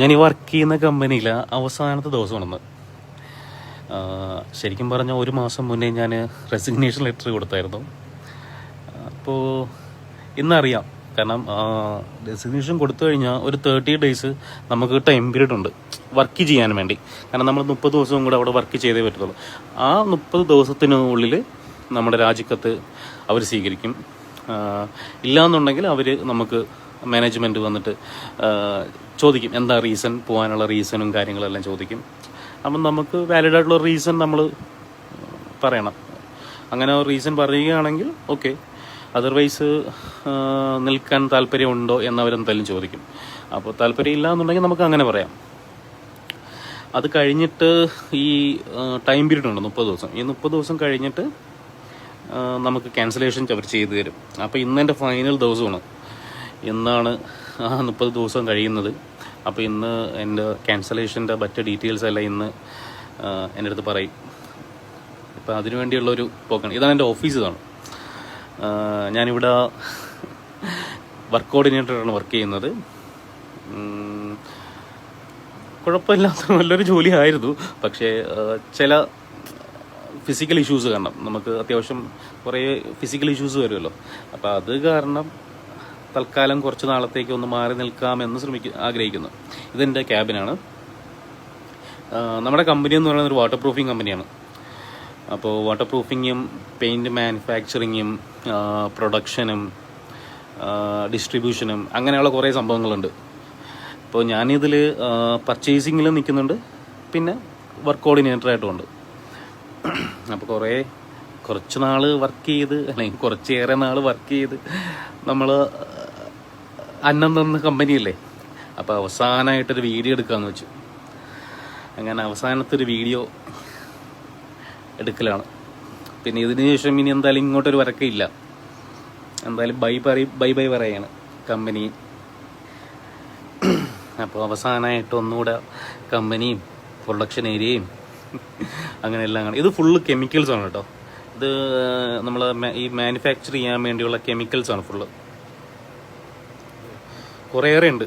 ഞാൻ ഈ വർക്ക് ചെയ്യുന്ന കമ്പനിയിൽ അവസാനത്തെ ദിവസമാണെന്ന് ശരിക്കും പറഞ്ഞാൽ ഒരു മാസം മുന്നേ ഞാൻ റെസിഗ്നേഷൻ ലെറ്റർ കൊടുത്തായിരുന്നു. അപ്പോൾ ഇന്നറിയാം. കാരണം റെസിഗ്നേഷൻ കൊടുത്തു കഴിഞ്ഞാൽ ഒരു തേർട്ടി ഡേയ്സ് നമുക്ക് ടൈം പീരീഡ് ഉണ്ട് വർക്ക് ചെയ്യാൻ വേണ്ടി. കാരണം നമ്മൾ മുപ്പത് ദിവസവും കൂടെ അവിടെ വർക്ക് ചെയ്തേ പറ്റത്തുള്ളൂ. ആ മുപ്പത് ദിവസത്തിനുള്ളിൽ നമ്മുടെ രാജിക്കത്ത് അവർ സ്വീകരിക്കും. ഇല്ല ഇല്ലാന്നുണ്ടെങ്കിൽ അവർ നമുക്ക് മാനേജ്മെന്റ് വന്നിട്ട് ചോദിക്കും. എന്താ റീസൺ പോകാനുള്ള റീസണും കാര്യങ്ങളെല്ലാം ചോദിക്കും. അപ്പം നമുക്ക് വാലിഡ് ആയിട്ടുള്ള റീസൺ നമ്മൾ പറയണം. അങ്ങനെ റീസൺ പറയുകയാണെങ്കിൽ ഓക്കെ അതർവൈസ് നിൽക്കാൻ താല്പര്യമുണ്ടോ എന്നവരെന്തായാലും ചോദിക്കും. അപ്പോൾ താല്പര്യം ഇല്ല എന്നുണ്ടെങ്കിൽ നമുക്ക് അങ്ങനെ പറയാം. അത് കഴിഞ്ഞിട്ട് ഈ ടൈം പീരീഡ് ഉണ്ട് മുപ്പത് ദിവസം. ഈ മുപ്പത് ദിവസം കഴിഞ്ഞിട്ട് നമുക്ക് ക്യാൻസലേഷൻ അവർ ചെയ്തു തരും. അപ്പോൾ ഇന്നെന്റെ ഫൈനൽ ദിവസമാണ്. ഇന്നാണ് ആ മുപ്പത് ദിവസം കഴിയുന്നത്. അപ്പോൾ ഇന്ന് എന്റെ ക്യാൻസലേഷന്റെ മറ്റ് ഡീറ്റെയിൽസ് എല്ലാം ഇന്ന് എന്റെ അടുത്ത് പറയും. ഇപ്പം അതിനു വേണ്ടിയുള്ളൊരു പോക്കാണ്. ഇതാണ് എന്റെ ഓഫീസ് ഇതാണ്. ഞാനിവിടെ വർക്ക് കോർഡിനേറ്ററാണ് വർക്ക് ചെയ്യുന്നത്. കുഴപ്പമില്ലാത്ത നല്ലൊരു ജോലിയായിരുന്നു പക്ഷേ ചില ഫിസിക്കൽ ഇഷ്യൂസ് കാരണം നമുക്ക് അത്യാവശ്യം കുറേ ഫിസിക്കൽ ഇഷ്യൂസ് വരുമല്ലോ. അപ്പോൾ അത് കാരണം തൽക്കാലം കുറച്ച് നാളത്തേക്ക് ഒന്ന് മാറി നിൽക്കാമെന്ന് ശ്രമിക്ക ആഗ്രഹിക്കുന്നു. ഇതെന്റെ ക്യാബിനാണ്. നമ്മുടെ കമ്പനി എന്ന് പറയുന്നത് ഒരു വാട്ടർ പ്രൂഫിംഗ് കമ്പനിയാണ് അപ്പോൾ വാട്ടർ പ്രൂഫിങ്ങും പെയിന്റ് മാനുഫാക്ചറിങ്ങും പ്രൊഡക്ഷനും ഡിസ്ട്രിബ്യൂഷനും അങ്ങനെയുള്ള കുറേ സംഭവങ്ങളുണ്ട്. അപ്പോൾ ഞാനിതിൽ പർച്ചേസിങ്ങിലും നിൽക്കുന്നുണ്ട്. പിന്നെ വർക്ക് കോർഡിനേറ്ററായിട്ടും ഉണ്ട്. അപ്പോൾ കുറേ കുറച്ച് നാൾ വർക്ക് ചെയ്ത് അല്ലെങ്കിൽ കുറച്ചേറെ നാൾ വർക്ക് ചെയ്ത് നമ്മൾ അന്നം തന്ന കമ്പനിയല്ലേ? അപ്പോൾ അവസാനമായിട്ടൊരു വീഡിയോ എടുക്കാമെന്ന് വെച്ചു. അങ്ങനെ അവസാനത്തെ ഒരു വീഡിയോ എടുക്കലാണ്. പിന്നെ ഇതിന് ശേഷം ഇനി എന്തായാലും ഇങ്ങോട്ടൊരു വരക്കയില്ല എന്തായാലും ബൈ പറയും ബൈ ബൈ പറയാണ് കമ്പനി. അപ്പോൾ അവസാനമായിട്ട് ഒന്നുകൂടെ കമ്പനിയും പ്രൊഡക്ഷൻ ഏരിയയും അങ്ങനെ എല്ലാം കാണും. ഇത് ഫുള്ള് കെമിക്കൽസ് ആണ് കേട്ടോ. ഇത് നമ്മൾ ഈ മാനുഫാക്ചർ ചെയ്യാൻ വേണ്ടിയുള്ള കെമിക്കൽസ് ആണ് ഫുള്ള് കുറേയേറെ ഉണ്ട്